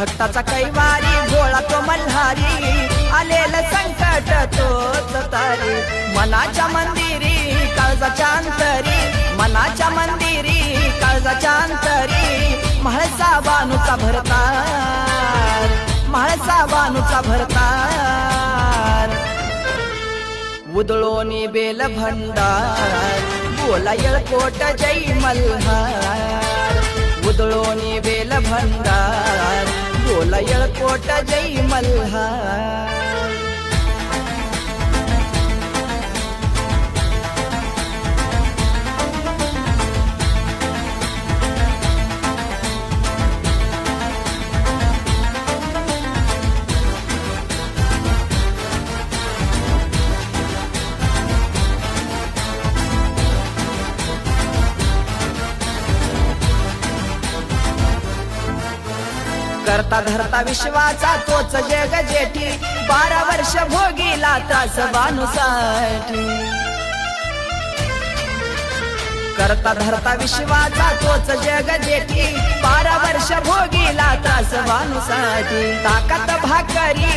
भक्ताचा कैवारी गोळा तो मल्हारी आलेलं संकट तोच तारी. मनाच्या मंदिरी काळजाच्या अंतरी. मनाच्या मंदिरी काळजाच्या अंतरी. म्हाळसा बानूचा भरतार म्हाळसा बानूचा भरतार. उदळोनी बेल भंडार बोला येळकोट जय मल्हार. उदळोनी बोला येळकोट जय करता धरता विश्वाचा तोच जग जेठी. बारा वर्ष भोगीला त्रास बानुसाठी करता धरता विश्वाचा तोच जग जेठी. बारा वर्ष भोगीला त्रास बानुसाठी ताकद भाकरी